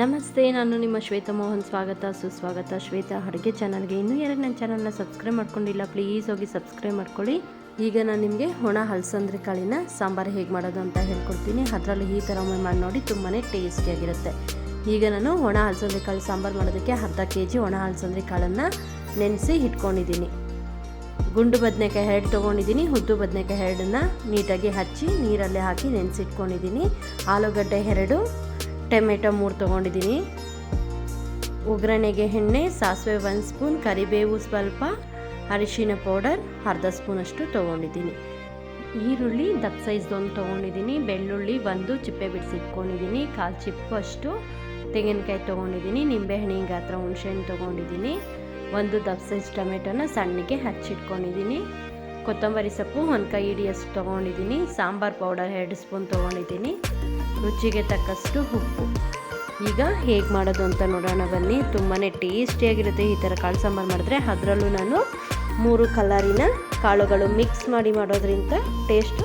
ನಮಸ್ತೆ, ನಾನು ನಿಮ್ಮ ಶ್ವೇತಾ ಮೋಹನ್. ಸ್ವಾಗತ, ಸುಸ್ವಾಗತ. ಶ್ವೇತಾ ಅಡುಗೆ ಚಾನಲ್ಗೆ ಇನ್ನೂ ಯಾರು ನನ್ನ ಚಾನಲ್ನ ಸಬ್ಸ್ಕ್ರೈಬ್ ಮಾಡ್ಕೊಂಡಿಲ್ಲ, ಪ್ಲೀಸ್ ಹೋಗಿ ಸಬ್ಸ್ಕ್ರೈಬ್ ಮಾಡ್ಕೊಳ್ಳಿ. ಈಗ ನಾನು ನಿಮಗೆ ಒಣ ಹಲಸಂದ್ರಿ ಕಾಳಿನ ಸಾಂಬಾರು ಹೇಗೆ ಮಾಡೋದು ಅಂತ ಹೇಳ್ಕೊಡ್ತೀನಿ. ಅದರಲ್ಲಿ ಈ ಥರ ಮಾಡಿ ನೋಡಿ ತುಂಬಾ ಟೇಸ್ಟಿಯಾಗಿರುತ್ತೆ ಈಗ ನಾನು ಒಣ ಹಲಸಂದ್ರಿ ಕಾಳು ಸಾಂಬಾರು ಮಾಡೋದಕ್ಕೆ ಅರ್ಧ ಕೆ ಜಿ ಒಣ ಹಲಸಂದ್ರಿ ಕಾಳನ್ನು ನೆನೆಸಿ ಇಟ್ಕೊಂಡಿದ್ದೀನಿ ಗುಂಡು ಬದನೆಕಾಯಿ ಎರಡು ತೊಗೊಂಡಿದ್ದೀನಿ. ಉದ್ದು ಬದನೆಕಾಯಿ ಎರಡನ್ನ ನೀಟಾಗಿ ಹಚ್ಚಿ ನೀರಲ್ಲೇ ಹಾಕಿ ನೆನೆಸಿಟ್ಕೊಂಡಿದ್ದೀನಿ. ಆಲೂಗಡ್ಡೆ ಎರಡು ಟೊಮೆಟೊ ಮೂರು ತೊಗೊಂಡಿದ್ದೀನಿ. ಒಗ್ಗರಣೆಗೆ ಎಣ್ಣೆ, ಸಾಸಿವೆ ಒಂದು ಸ್ಪೂನ್ ಕರಿಬೇವು ಸ್ವಲ್ಪ, ಅರಿಶಿನ ಪೌಡರ್ ಅರ್ಧ ಸ್ಪೂನಷ್ಟು ತೊಗೊಂಡಿದ್ದೀನಿ. ಈರುಳ್ಳಿ ದಪ್ಪ ಸೈಜ್ದೊಂದು ತೊಗೊಂಡಿದ್ದೀನಿ. ಬೆಳ್ಳುಳ್ಳಿ ಒಂದು, ಚಿಪ್ಪೆ ಬಿಡಿಸಿಟ್ಕೊಂಡಿದ್ದೀನಿ ಕಾಲು ಚಿಪ್ಪು ಅಷ್ಟು. ತೆಂಗಿನಕಾಯಿ ತೊಗೊಂಡಿದ್ದೀನಿ. ನಿಂಬೆಹಣ್ಣಿನ ಗಾತ್ರ ಹುಣಸೆಹಣ್ಣು ತೊಗೊಂಡಿದ್ದೀನಿ. ಒಂದು ದಪ್ಪ ಸೈಜ್ ಟೊಮೆಟೊನ ಸಣ್ಣಗೆ ಹಚ್ಚಿಟ್ಕೊಂಡಿದ್ದೀನಿ ಕೊತ್ತಂಬರಿ ಸೊಪ್ಪು ಒಂದು ಕೈ ಹಿಡಿಯಷ್ಟು ತೊಗೊಂಡಿದ್ದೀನಿ. ಸಾಂಬಾರು ಪೌಡರ್ ಎರಡು ಸ್ಪೂನ್ ತೊಗೊಂಡಿದ್ದೀನಿ. ರುಚಿಗೆ ತಕ್ಕಷ್ಟು ಉಪ್ಪು. ಈಗ ಹೇಗೆ ಮಾಡೋದು ಅಂತ ನೋಡೋಣ ಬನ್ನಿ. ತುಂಬಾ ಟೇಸ್ಟಿಯಾಗಿರುತ್ತೆ ಈ ಥರ ಕಾಳು ಸಾಂಬಾರು ಮಾಡಿದ್ರೆ. ಅದರಲ್ಲೂ ನಾನು ಮೂರು ಕಲರಿನ ಕಾಳುಗಳು ಮಿಕ್ಸ್ ಮಾಡಿ ಮಾಡೋದ್ರಿಂದ ಟೇಸ್ಟು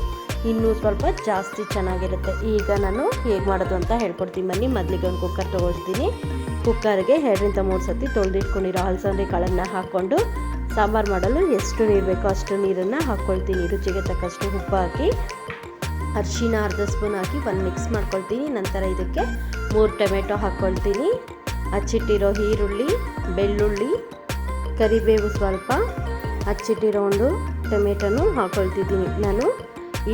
ಇನ್ನೂ ಸ್ವಲ್ಪ ಜಾಸ್ತಿ ಚೆನ್ನಾಗಿರುತ್ತೆ. ಈಗ ನಾನು ಹೇಗೆ ಮಾಡೋದು ಅಂತ ಹೇಳ್ಕೊಡ್ತೀನಿ ಬನ್ನಿ. ಮೊದಲಿಗೆ ಒಂದು ಕುಕ್ಕರ್ ತೊಗೊಳ್ತೀನಿ. ಕುಕ್ಕರ್ಗೆ ಎರಡರಿಂದ ಮೂರು ಸತಿ ತೊಳೆದಿಟ್ಕೊಂಡಿರೋ ಹಲಸಂದೆ ಕಾಳನ್ನು ಹಾಕ್ಕೊಂಡು ಸಾಂಬಾರು ಮಾಡಲು ಎಷ್ಟು ನೀರು ಬೇಕೋ ಅಷ್ಟು ನೀರನ್ನು ಹಾಕ್ಕೊಳ್ತೀನಿ. ರುಚಿಗೆ ತಕ್ಕಷ್ಟು ಉಪ್ಪು ಹಾಕಿ. ಅರಿಶಿನ ಅರ್ಧ ಸ್ಪೂನ್ ಹಾಕಿ ಒಂದು ಮಿಕ್ಸ್ ಮಾಡ್ಕೊಳ್ತೀನಿ. ನಂತರ ಇದಕ್ಕೆ ಮೂರು ಟೊಮೆಟೊ ಹಾಕ್ಕೊಳ್ತೀನಿ ಹಚ್ಚಿಟ್ಟಿರೋ ಈರುಳ್ಳಿ, ಬೆಳ್ಳುಳ್ಳಿ, ಕರಿಬೇವು ಸ್ವಲ್ಪ ಹಚ್ಚಿಟ್ಟಿರೋ ಒಂದು ಟೊಮೆಟೊನು ಹಾಕ್ಕೊಳ್ತಿದ್ದೀನಿ ನಾನು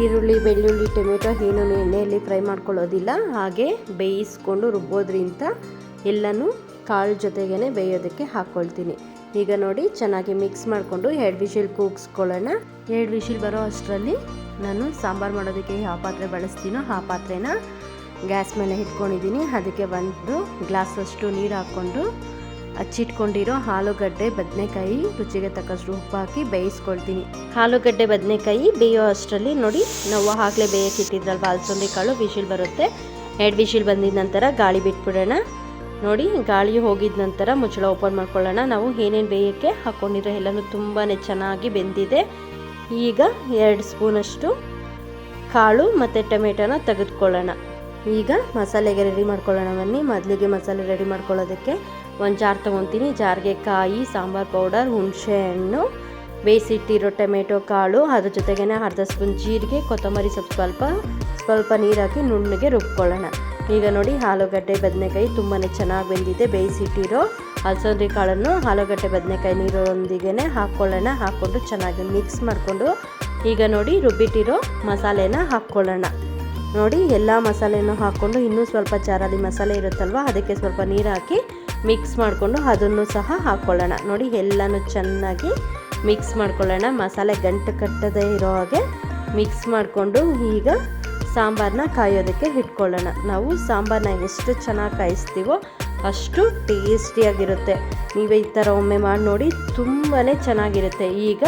ಈರುಳ್ಳಿ, ಬೆಳ್ಳುಳ್ಳಿ, ಟೊಮೆಟೊ ಏನೂ ಎಣ್ಣೆಯಲ್ಲಿ ಫ್ರೈ ಮಾಡ್ಕೊಳ್ಳೋದಿಲ್ಲ. ಹಾಗೆ ಬೇಯಿಸ್ಕೊಂಡು ರುಬ್ಬೋದ್ರಿಂದ ಎಲ್ಲನೂ ಕಾಳು ಜೊತೆಗೇ ಬೇಯೋದಕ್ಕೆ ಹಾಕ್ಕೊಳ್ತೀನಿ. ಈಗ ನೋಡಿ, ಚೆನ್ನಾಗಿ ಮಿಕ್ಸ್ ಮಾಡಿಕೊಂಡು ಎರಡು ವಿಷಲ್ ಕೂಗಿಸ್ಕೊಳ್ಳೋಣ. ಎರಡು ವಿಷಲ್ ಬರೋ ಅಷ್ಟರಲ್ಲಿ ನಾನು ಸಾಂಬಾರು ಮಾಡೋದಕ್ಕೆ ಯಾವ ಪಾತ್ರೆ ಬಳಸ್ತೀನೋ ಆ ಪಾತ್ರೆನ ಗ್ಯಾಸ್ ಮೇಲೆ ಇಟ್ಕೊಂಡಿದ್ದೀನಿ. ಅದಕ್ಕೆ ಒಂದು ಗ್ಲಾಸಷ್ಟು ನೀರು ಹಾಕ್ಕೊಂಡು ಹಚ್ಚಿಟ್ಕೊಂಡಿರೋ ಆಲೂಗಡ್ಡೆ, ಬದನೆಕಾಯಿ, ರುಚಿಗೆ ತಕ್ಕಷ್ಟು ಉಪ್ಪು ಹಾಕಿ ಬೇಯಿಸ್ಕೊಳ್ತೀನಿ. ಆಲೂಗಡ್ಡೆ, ಬದನೆಕಾಯಿ ಬೇಯೋ ಅಷ್ಟರಲ್ಲಿ ನೋಡಿ, ನಾವು ಆಗಲೇ ಬೇಯಕ್ಕೆ ಇಟ್ಟಿದ್ರಲ್ವ, ಅಲಸಂದೆ ಕಾಳು ವಿಶಿಲ್ ಬರುತ್ತೆ. ಎರಡು ವಿಶಿಲ್ ಬಂದಿದ ನಂತರ ಗಾಳಿ ಬಿಟ್ಬಿಡೋಣ. ನೋಡಿ ಗಾಳಿ ಹೋಗಿದ ನಂತರ ಮುಚ್ಚಳ ಓಪನ್ ಮಾಡ್ಕೊಳ್ಳೋಣ. ನಾವು ಏನೇನು ಬೇಯಕ್ಕೆ ಹಾಕ್ಕೊಂಡಿರೋ ಎಲ್ಲನೂ ತುಂಬಾ ಚೆನ್ನಾಗಿ ಬೆಂದಿದೆ. ಈಗ ಎರಡು ಸ್ಪೂನಷ್ಟು ಕಾಳು ಮತ್ತು ಟೊಮೆಟೊನ ತೆಗೆದುಕೊಳ್ಳೋಣ. ಈಗ ಮಸಾಲೆಗೆ ರೆಡಿ ಮಾಡ್ಕೊಳ್ಳೋಣ ಬನ್ನಿ. ಮೊದಲಿಗೆ ಮಸಾಲೆ ರೆಡಿ ಮಾಡ್ಕೊಳ್ಳೋದಕ್ಕೆ ಒಂದು ಜಾರ್ ತೊಗೊತೀನಿ. ಜಾರ್ಗೆ ಕಾಯಿ, ಸಾಂಬಾರು ಪೌಡರ್, ಹುಣಸೆ ಹಣ್ಣು, ಬೇಯಿಸಿಟ್ಟಿರೋ ಟೊಮೆಟೊ, ಕಾಳು, ಅದ್ರ ಜೊತೆಗೇ ಅರ್ಧ ಸ್ಪೂನ್ ಜೀರಿಗೆ, ಕೊತ್ತಂಬರಿ ಸೊಪ್ಪು ಸ್ವಲ್ಪ ಸ್ವಲ್ಪ ನೀರು ಹಾಕಿ ನುಣ್ಣಗೆ ರುಬ್ಕೊಳ್ಳೋಣ. ಈಗ ನೋಡಿ ಆಲೂಗಡ್ಡೆ ಬದನೆಕಾಯಿ ತುಂಬಾ ಚೆನ್ನಾಗಿ ಬೆಂದಿದೆ, ಬೇಯಿಸಿಟ್ಟಿರೋ ಅಲಸಂದಿ ಕಾಳನ್ನು ಆಲೂಗಡ್ಡೆ ಬದನೆಕಾಯಿ ನೀರೊಂದಿಗೆ ಹಾಕ್ಕೊಳ್ಳೋಣ ಹಾಕ್ಕೊಂಡು ಚೆನ್ನಾಗಿ ಮಿಕ್ಸ್ ಮಾಡಿಕೊಂಡು ಈಗ ನೋಡಿ ರುಬ್ಬಿಟ್ಟಿರೋ ಮಸಾಲೆನ ಹಾಕ್ಕೊಳ್ಳೋಣ ನೋಡಿ ಎಲ್ಲ ಮಸಾಲೆನೂ ಹಾಕ್ಕೊಂಡು ಇನ್ನೂ ಸ್ವಲ್ಪ ಜಾರಲ್ಲಿ ಮಸಾಲೆ ಇರುತ್ತಲ್ವ, ಅದಕ್ಕೆ ಸ್ವಲ್ಪ ನೀರು ಹಾಕಿ ಮಿಕ್ಸ್ ಮಾಡಿಕೊಂಡು ಅದನ್ನು ಸಹ ಹಾಕ್ಕೊಳ್ಳೋಣ ನೋಡಿ ಎಲ್ಲನೂ ಚೆನ್ನಾಗಿ ಮಿಕ್ಸ್ ಮಾಡ್ಕೊಳ್ಳೋಣ, ಮಸಾಲೆ ಗಂಟು ಕಟ್ಟದೇ ಇರೋ ಹಾಗೆ ಮಿಕ್ಸ್ ಮಾಡಿಕೊಂಡು ಈಗ ಸಾಂಬಾರನ್ನ ಕಾಯೋದಕ್ಕೆ ಇಟ್ಕೊಳ್ಳೋಣ. ನಾವು ಸಾಂಬಾರನ್ನ ಎಷ್ಟು ಚೆನ್ನಾಗಿ ಕಾಯಿಸ್ತೀವೋ ಅಷ್ಟು ಟೇಸ್ಟಿಯಾಗಿರುತ್ತೆ. ನೀವೇ ಈ ಥರ ಒಮ್ಮೆ ಮಾಡಿ ನೋಡಿ ತುಂಬಾ ಚೆನ್ನಾಗಿರುತ್ತೆ. ಈಗ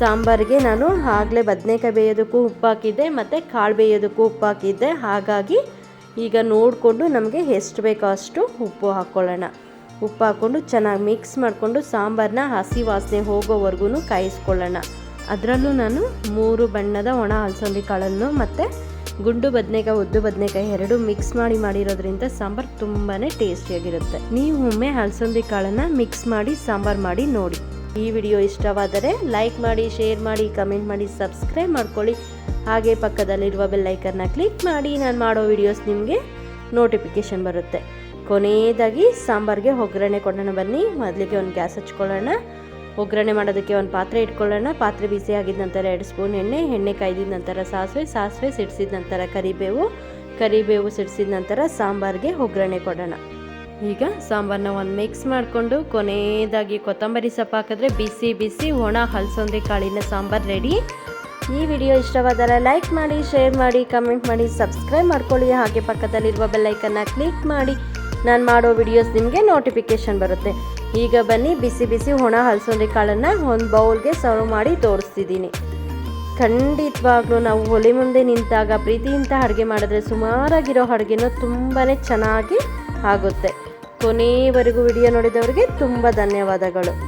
ಸಾಂಬಾರಿಗೆ ನಾನು ಆಗಲೇ ಬದನೆಕಾಯಿ ಬೇಯೋದಕ್ಕೂ ಉಪ್ಪು ಹಾಕಿದ್ದೆ, ಮತ್ತು ಕಾಳು ಬೇಯೋದಕ್ಕೂ ಉಪ್ಪು ಹಾಕಿದ್ದೆ. ಹಾಗಾಗಿ ಈಗ ನೋಡಿಕೊಂಡು ನಮಗೆ ಎಷ್ಟು ಬೇಕೋ ಅಷ್ಟು ಉಪ್ಪು ಹಾಕ್ಕೊಳ್ಳೋಣ. ಉಪ್ಪು ಹಾಕ್ಕೊಂಡು ಚೆನ್ನಾಗಿ ಮಿಕ್ಸ್ ಮಾಡಿಕೊಂಡು ಸಾಂಬಾರನ್ನ ಹಸಿ ವಾಸನೆ ಹೋಗೋವರೆಗೂ ಕಾಯಿಸ್ಕೊಳ್ಳೋಣ. ಅದರಲ್ಲೂ ನಾನು ಮೂರು ಬಣ್ಣದ ಒಣ ಅಲಸಂದಿ ಕಾಳನ್ನು ಮತ್ತು ಗುಂಡು ಬದನೆಕಾಯಿ, ಉದ್ದು ಬದನೆಕಾಯಿ ಎರಡು ಮಿಕ್ಸ್ ಮಾಡಿ ಮಾಡಿರೋದ್ರಿಂದ ಸಾಂಬಾರು ತುಂಬಾ ಟೇಸ್ಟಿಯಾಗಿರುತ್ತೆ. ನೀವು ಒಮ್ಮೆ ಅಲಸಂದಿ ಕಾಳನ್ನು ಮಿಕ್ಸ್ ಮಾಡಿ ಸಾಂಬಾರ್ ಮಾಡಿ ನೋಡಿ. ಈ ವಿಡಿಯೋ ಇಷ್ಟವಾದರೆ ಲೈಕ್ ಮಾಡಿ ಶೇರ್ ಮಾಡಿ ಕಮೆಂಟ್ ಮಾಡಿ ಸಬ್ಸ್ಕ್ರೈಬ್ ಮಾಡ್ಕೊಳ್ಳಿ. ಹಾಗೆ ಪಕ್ಕದಲ್ಲಿರುವ ಬೆಲ್ಲೈಕನ್ನ ಕ್ಲಿಕ್ ಮಾಡಿ, ನಾನು ಮಾಡೋ ವಿಡಿಯೋಸ್ ನಿಮಗೆ ನೋಟಿಫಿಕೇಶನ್ ಬರುತ್ತೆ. ಕೊನೆಯದಾಗಿ ಸಾಂಬಾರಿಗೆ ಒಗ್ಗರಣೆ ಕೊಡೋಣ ಬನ್ನಿ. ಮೊದಲಿಗೆ ಒಂದು ಗ್ಯಾಸ್ ಹಚ್ಕೊಳ್ಳೋಣ. ಒಗ್ಗರಣೆ ಮಾಡೋದಕ್ಕೆ ಒಂದು ಪಾತ್ರೆ ಇಟ್ಕೊಳ್ಳೋಣ. ಪಾತ್ರೆ ಬಿಸಿ ಆಗಿದ ನಂತರ ಎರಡು ಸ್ಪೂನ್ ಎಣ್ಣೆ ಎಣ್ಣೆ ಕಾಯ್ದಿದ ನಂತರ ಸಾಸಿವೆ ಸಾಸಿವೆ ಸಿಡಿಸಿದ ನಂತರ ಕರಿಬೇವು ಕರಿಬೇವು ಸಿಡಿಸಿದ ನಂತರ ಸಾಂಬಾರಿಗೆ ಒಗ್ಗರಣೆ ಕೊಡೋಣ. ಈಗ ಸಾಂಬಾರನ್ನ ಒಂದು ಮಿಕ್ಸ್ ಮಾಡಿಕೊಂಡು ಕೊನೆಯದಾಗಿ ಕೊತ್ತಂಬರಿ ಸೊಪ್ಪು ಹಾಕಿದ್ರೆ ಬಿಸಿ ಬಿಸಿ ಒಣ ಹಲಸಂದೆ ಕಾಳಿನ ಸಾಂಬಾರು ರೆಡಿ. ಈ ವಿಡಿಯೋ ಇಷ್ಟವಾದರೆ ಲೈಕ್ ಮಾಡಿ, ಶೇರ್ ಮಾಡಿ, ಕಮೆಂಟ್ ಮಾಡಿ, ಸಬ್ಸ್ಕ್ರೈಬ್ ಮಾಡ್ಕೊಳ್ಳಿ. ಹಾಗೆ ಪಕ್ಕದಲ್ಲಿರುವ ಬೆಲ್ಲೈಕನ್ನ ಕ್ಲಿಕ್ ಮಾಡಿ. ನಾನು ಮಾಡೋ ವಿಡಿಯೋಸ್ ನಿಮಗೆ ನೋಟಿಫಿಕೇಷನ್ ಬರುತ್ತೆ. ಈಗ ಬನ್ನಿ, ಬಿಸಿ ಬಿಸಿ ಒಣ ಹಲಸಂದೆ ಕಾಳನ್ನು ಒಂದು ಬೌಲ್ಗೆ ಸರ್ವ್ ಮಾಡಿ ತೋರಿಸ್ತಿದ್ದೀನಿ. ಖಂಡಿತವಾಗ್ಲೂ ನಾವು ಒಲೆ ಮುಂದೆ ನಿಂತಾಗ, ಪ್ರೀತಿಯಿಂದ ಅಡುಗೆ ಮಾಡಿದ್ರೆ ಸುಮಾರಾಗಿರೋ ಅಡುಗೆನೂ ತುಂಬಾ ಚೆನ್ನಾಗಿ ಆಗುತ್ತೆ. ಕೊನೆಯವರೆಗೂ ವಿಡಿಯೋ ನೋಡಿದವರಿಗೆ ತುಂಬ ಧನ್ಯವಾದಗಳು.